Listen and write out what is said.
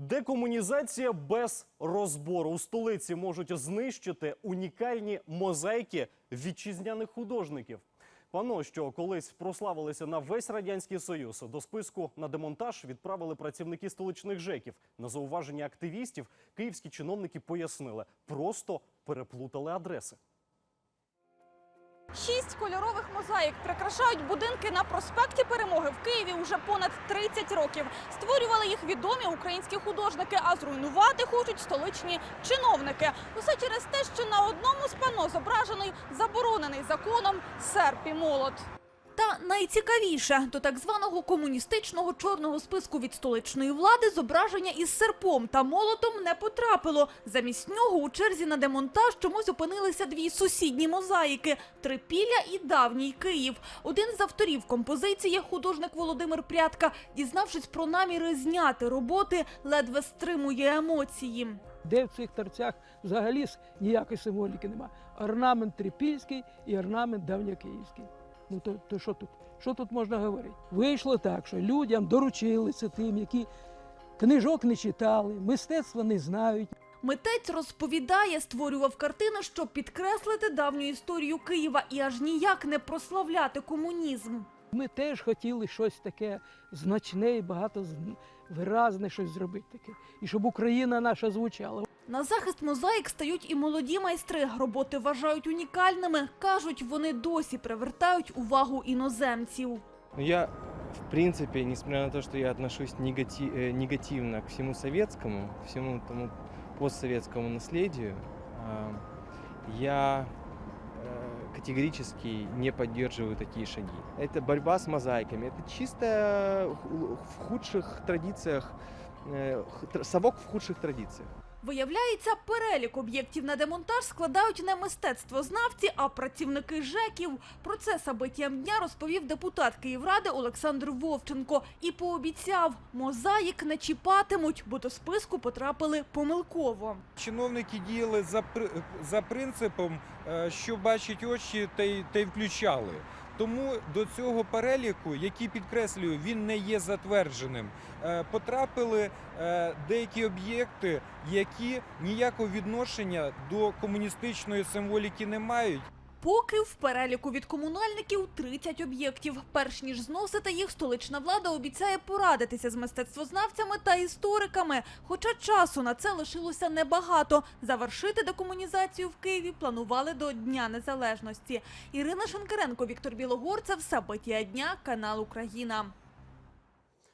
Декомунізація без розбору у столиці можуть знищити унікальні мозаїки вітчизняних художників. Пано, що колись прославилися на весь радянський союз, до списку на демонтаж відправили працівники столичних жеків. На зауваження активістів київські чиновники пояснили, просто переплутали адреси. Шість кольорових мозаїк прикрашають будинки на проспекті Перемоги в Києві уже понад 30 років. Створювали їх відомі українські художники, а зруйнувати хочуть столичні чиновники. Усе через те, що на одному з пано зображений заборонений законом серп і молот. Та найцікавіше до так званого комуністичного чорного списку від столичної влади зображення із серпом та молотом не потрапило. Замість нього у черзі на демонтаж чомусь опинилися дві сусідні мозаїки Трипілля і давній Київ. Один з авторів композиції, художник Володимир Прядка, дізнавшись про наміри зняти роботи, ледве стримує емоції. Де в цих торцях взагалі ніякої символіки нема. Орнамент трипільський і орнамент давньокиївський. Ну то, то що тут? Що тут можна говорити? Вийшло так, що людям доручилися тим, які книжок не читали, мистецтва не знають. Митець розповідає, створював картини, щоб підкреслити давню історію Києва і аж ніяк не прославляти комунізм. Ми теж хотіли щось таке значне і багато виразне щось зробити таке. І щоб Україна наша звучала. На захист мозаїк стають і молоді майстри. Роботи вважають унікальними. кажуть, вони досі привертають увагу іноземців. Ну, я, в принципе, несмотря на то, что я отношусь негати- э, негативно к всему советскому, к всему тому постсоветскому наследию, а, я э, категорически не поддерживаю такие шаги. Это борьба с мозаиками. Это чисто ху- в худших традициях, э, х- тр- совок в худших традициях. Виявляється, перелік об'єктів на демонтаж складають не мистецтвознавці, а працівники ЖЕКів. Про це собиттям дня розповів депутат Київради Олександр Вовченко і пообіцяв, мозаїк не чіпатимуть, бо до списку потрапили помилково. Чиновники діяли за, за принципом, е, що бачать очі, та й, та й включали. Тому до цього переліку, який підкреслюю, він не є затвердженим. е, Потрапили е, деякі об'єкти, які ніякого відношення до комуністичної символіки не мають. Поки в переліку від комунальників 30 об'єктів. Перш ніж зносити їх, столична влада обіцяє порадитися з мистецтвознавцями та істориками. Хоча часу на це лишилося небагато. Завершити декомунізацію в Києві планували до Дня Незалежності. Ірина Шенкаренко, Віктор Білогорцев, Сабиття дня, канал Україна.